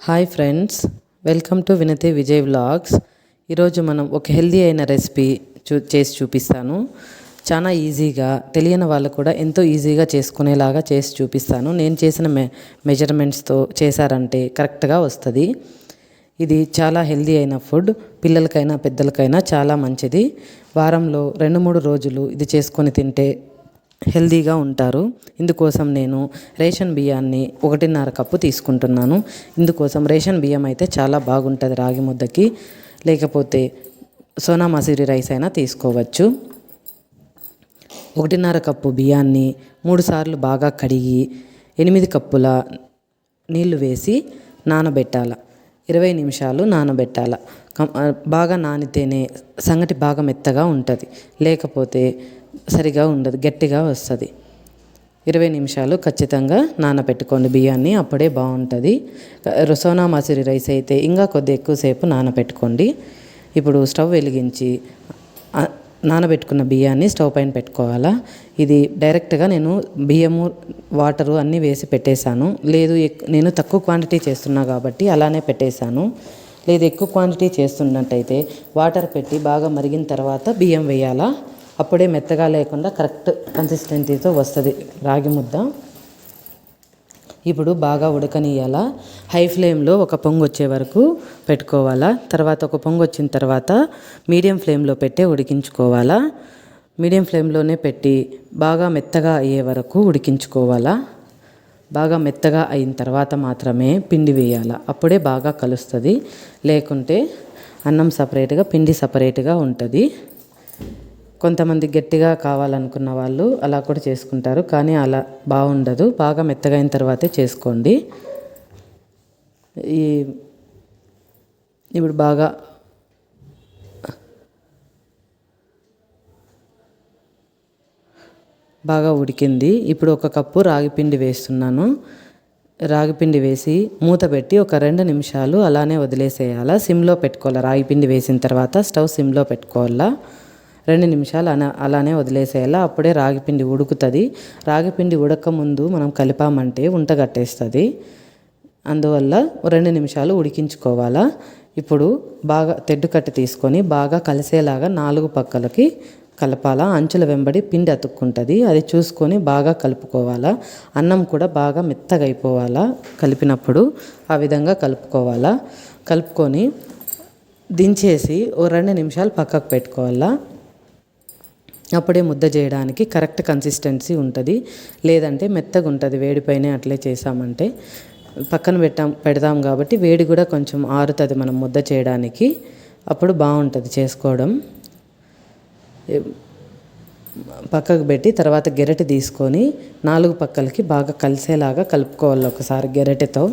Hi friends welcome to వినతి Vijay vlogs. ఈరోజు మనం ఒక హెల్దీ అయిన రెసిపీ చూ చేసి చూపిస్తాను. చాలా ఈజీగా తెలియని వాళ్ళు కూడా ఎంతో ఈజీగా చేసుకునేలాగా చేసి చూపిస్తాను. నేను చేసిన మె మెజర్మెంట్స్తో చేశారంటే కరెక్ట్గా వస్తుంది. ఇది చాలా హెల్దీ అయిన ఫుడ్ పిల్లలకైనా పెద్దలకైనా చాలా మంచిది. వారంలో రెండు మూడు రోజులు ఇది చేసుకొని తింటే హెల్దీగా ఉంటారు. ఇందుకోసం నేను రేషన్ బియ్యాన్ని ఒకటిన్నర కప్పు తీసుకుంటున్నాను. ఇందుకోసం రేషన్ బియ్యం అయితే చాలా బాగుంటుంది రాగి ముద్దకి. లేకపోతే సోనా మసూరి రైస్ అయినా తీసుకోవచ్చు. ఒకటిన్నర కప్పు బియ్యాన్ని మూడుసార్లు బాగా కడిగి ఎనిమిది కప్పుల నీళ్ళు వేసి నానబెట్టాల. ఇరవై నిమిషాలు నానబెట్టాల. బాగా నానితేనే సంగటి బాగా మెత్తగా ఉంటుంది. లేకపోతే సరిగా ఉండదు గట్టిగా వస్తుంది. ఇరవై నిమిషాలు ఖచ్చితంగా నానబెట్టుకోండి బియ్యాన్ని అప్పుడే బాగుంటుంది. సోనా మసూరి రైస్ అయితే ఇంకా కొద్ది ఎక్కువసేపు నానబెట్టుకోండి ఇప్పుడు స్టవ్ వెలిగించి నానబెట్టుకున్న బియ్యాన్ని స్టవ్ పైన పెట్టుకోవాలా? ఇది డైరెక్ట్గా నేను బియ్యము వాటరు అన్నీ వేసి పెట్టేశాను. లేదు ఎక్- నేను తక్కువ క్వాంటిటీ చేస్తున్నా కాబట్టి అలానే పెట్టేశాను. లేదు ఎక్కువ క్వాంటిటీ చేస్తున్నట్టయితే వాటర్ పెట్టి బాగా మరిగిన తర్వాత బియ్యం వేయాలా? అప్పుడే మెత్తగా లేకుండా కరెక్ట్ కన్సిస్టెన్సీతో వస్తుంది. రాగి ముద్ద. ఇప్పుడు బాగా ఉడకనియాల హై ఫ్లేమ్లో ఒక పొంగు వచ్చే వరకు పెట్టుకోవాలా? తర్వాత ఒక పొంగు వచ్చిన తర్వాత మీడియం ఫ్లేమ్లో పెట్టే ఉడికించుకోవాలా? మీడియం ఫ్లేమ్లోనే పెట్టి బాగా మెత్తగా అయ్యే వరకు ఉడికించుకోవాలా? బాగా మెత్తగా అయిన తర్వాత మాత్రమే పిండి వేయాల? అప్పుడే బాగా కలుస్తుంది. లేకుంటే అన్నం సపరేట్గా పిండి సపరేట్గా ఉంటుంది. కొంతమంది గట్టిగా కావాలనుకున్న వాళ్ళు అలా కూడా చేసుకుంటారు కానీ అలా బాగుండదు. బాగా మెత్తగైన తర్వాతే చేసుకోండి. ఈ ఇప్పుడు బాగా బాగా ఉడికింది. ఇప్పుడు ఒక కప్పు రాగిపిండి వేస్తున్నాను. రాగిపిండి వేసి మూత పెట్టి ఒక రెండు నిమిషాలు అలానే వదిలేసేయాలా? సిమ్లో పెట్టుకోవాలా? రాగిపిండి వేసిన తర్వాత స్టవ్ సిమ్లో పెట్టుకోవాలా? రెండు నిమిషాలు అలా అలానే వదిలేసేయాలా? అప్పుడే రాగిపిండి ఉడుకుతుంది. రాగిపిండి ఉడక ముందు మనం కలిపామంటే ఉంటగట్టేస్తుంది అందువల్ల రెండు నిమిషాలు ఉడికించుకోవాలా? ఇప్పుడు బాగా తెడ్డు కట్టి తీసుకొని బాగా కలిసేలాగా నాలుగు పక్కలకి కలపాలా? అంచుల వెంబడి పిండి అతుక్కుంటుంది. అది చూసుకొని బాగా కలుపుకోవాలా? అన్నం కూడా బాగా మెత్తగా అయిపోవాలా కలిపినప్పుడు ఆ విధంగా కలుపుకోవాలా? కలుపుకొని దించేసి ఓ రెండు నిమిషాలు పక్కకు పెట్టుకోవాలా? అప్పుడే ముద్ద చేయడానికి కరెక్ట్ కన్సిస్టెన్సీ ఉంటుంది. లేదంటే మెత్తగా ఉంటుంది. వేడిపైనే అట్లే చేసామంటే పక్కన పెట్టాం పెడతాం కాబట్టి వేడి కూడా కొంచెం ఆరుతుంది మనం ముద్ద చేయడానికి. అప్పుడు బాగుంటుంది చేసుకోవడం. పక్కకు పెట్టి తర్వాత గెరటి తీసుకొని నాలుగు పక్కలకి బాగా కలిసేలాగా కలుపుకోవాలి ఒకసారి గెరటితో.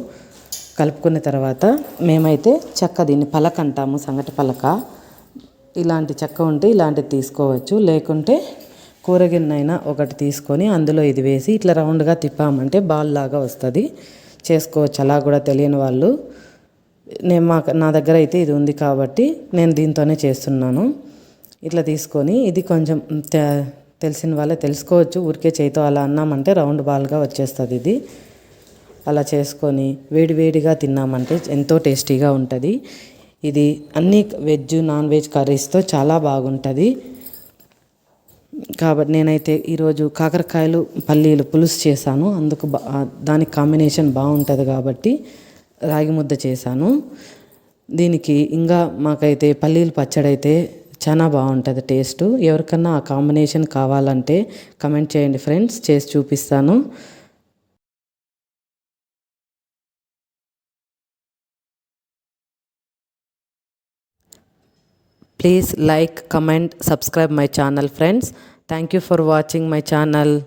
కలుపుకున్న తర్వాత మేమైతే చెక్క దీన్ని పలక అంటాము సంగటి పలక. ఇలాంటి చెక్క ఉంటే ఇలాంటిది తీసుకోవచ్చు. లేకుంటే కూరగిన్నైనా ఒకటి తీసుకొని అందులో ఇది వేసి ఇట్లా రౌండ్గా తిప్పామంటే బాల్ లాగా వస్తుంది. చేసుకోవచ్చు. అలా కూడా తెలియని వాళ్ళు. నేను మా నా దగ్గర అయితే ఇది ఉంది కాబట్టి నేను దీంతోనే చేస్తున్నాను. ఇట్లా తీసుకొని ఇది కొంచెం తె- తెలిసిన వాళ్ళే తెలుసుకోవచ్చు. ఊరికే చేయితో అలా అన్నామంటే రౌండ్ బాల్గా వచ్చేస్తుంది ఇది. అలా చేసుకొని వేడివేడిగా తిన్నామంటే ఎంతో టేస్టీగా ఉంటుంది. ఇది అన్ని వెజ్ నాన్ వెజ్ కర్రీస్తో చాలా బాగుంటుంది. కాబట్టి నేనైతే ఈరోజు కాకరకాయలు పల్లీలు పులుసు చేశాను. అందుకు బా దానికి కాంబినేషన్ బాగుంటుంది కాబట్టి రాగి ముద్ద చేశాను. దీనికి ఇంకా మాకైతే పల్లీలు పచ్చడి అయితే చాలా బాగుంటుంది టేస్ట్. ఎవరికన్నా ఆ కాంబినేషన్ కావాలంటే కమెంట్ చేయండి ఫ్రెండ్స్ చేసి చూపిస్తాను. Please like, comment, subscribe my channel friends. Thank you for watching my channel.